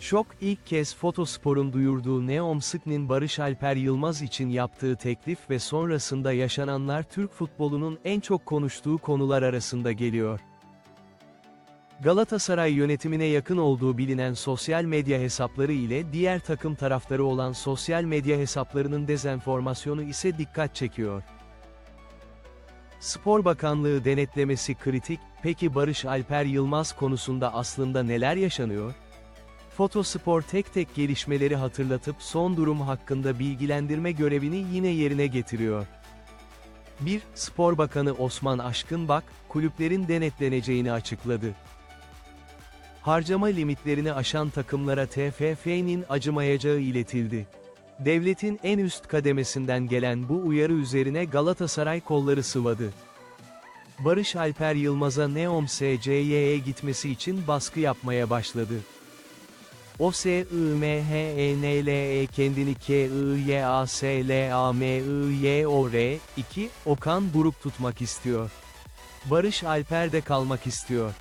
Şok ilk kez Fotospor'un duyurduğu Neom Sıknin Barış Alper Yılmaz için yaptığı teklif ve sonrasında yaşananlar Türk futbolunun en çok konuştuğu konular arasında geliyor. Galatasaray yönetimine yakın olduğu bilinen sosyal medya hesapları ile diğer takım taraftarı olan sosyal medya hesaplarının dezenformasyonu ise dikkat çekiyor. Spor Bakanlığı denetlemesi kritik, peki Barış Alper Yılmaz konusunda aslında neler yaşanıyor? Fotospor tek tek gelişmeleri hatırlatıp son durum hakkında bilgilendirme görevini yine yerine getiriyor. 1. Spor Bakanı Osman Aşkınbak, kulüplerin denetleneceğini açıkladı. Harcama limitlerini aşan takımlara TFF'nin acımayacağı iletildi. Devletin en üst kademesinden gelen bu uyarı üzerine Galatasaray kolları sıvadı. Barış Alper Yılmaz'a Neom SCY'ye gitmesi için baskı yapmaya başladı. O S I M H E N L E kendini K I Y A S L A M I Y O R 2 Okan Buruk tutmak istiyor. Barış Alper de kalmak istiyor.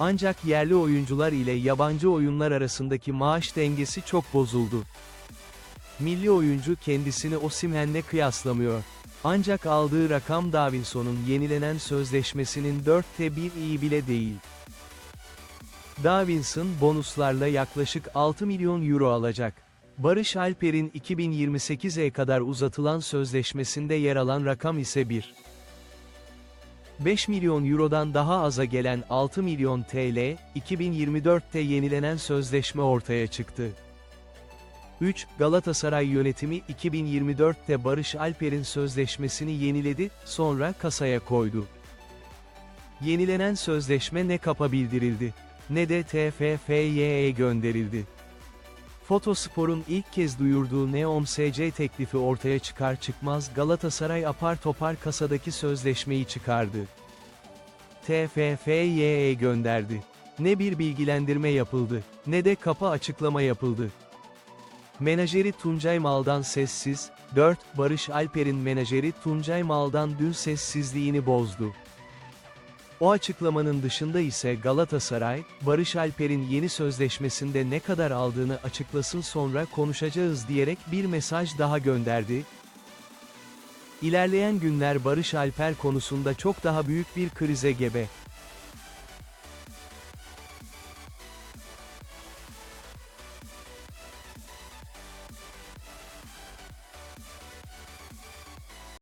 Ancak yerli oyuncular ile yabancı oyunlar arasındaki maaş dengesi çok bozuldu. Milli oyuncu kendisini Osimhen'le kıyaslamıyor. Ancak aldığı rakam Davinson'un yenilenen sözleşmesinin dörtte bir iyi bile değil. Davinson bonuslarla yaklaşık 6 milyon euro alacak. Barış Alper'in 2028'e kadar uzatılan sözleşmesinde yer alan rakam ise 1. 5 milyon eurodan daha aza gelen 6 milyon TL, 2024'te yenilenen sözleşme ortaya çıktı. 3. Galatasaray yönetimi 2024'te Barış Alper'in sözleşmesini yeniledi, sonra kasaya koydu. Yenilenen sözleşme ne kapa bildirildi, ne de TFF'ye gönderildi. Fotospor'un ilk kez duyurduğu Neom SC teklifi ortaya çıkar çıkmaz Galatasaray apar topar kasadaki sözleşmeyi çıkardı. TFF'ye gönderdi. Ne bir bilgilendirme yapıldı, ne de kapa açıklama yapıldı. Menajeri Tuncay Mal'dan sessiz, 4. Barış Alper'in menajeri Tuncay Mal'dan dün sessizliğini bozdu. O açıklamanın dışında ise Galatasaray, Barış Alper'in yeni sözleşmesinde ne kadar aldığını açıklasın sonra konuşacağız diyerek bir mesaj daha gönderdi. İlerleyen günler Barış Alper konusunda çok daha büyük bir krize gebe.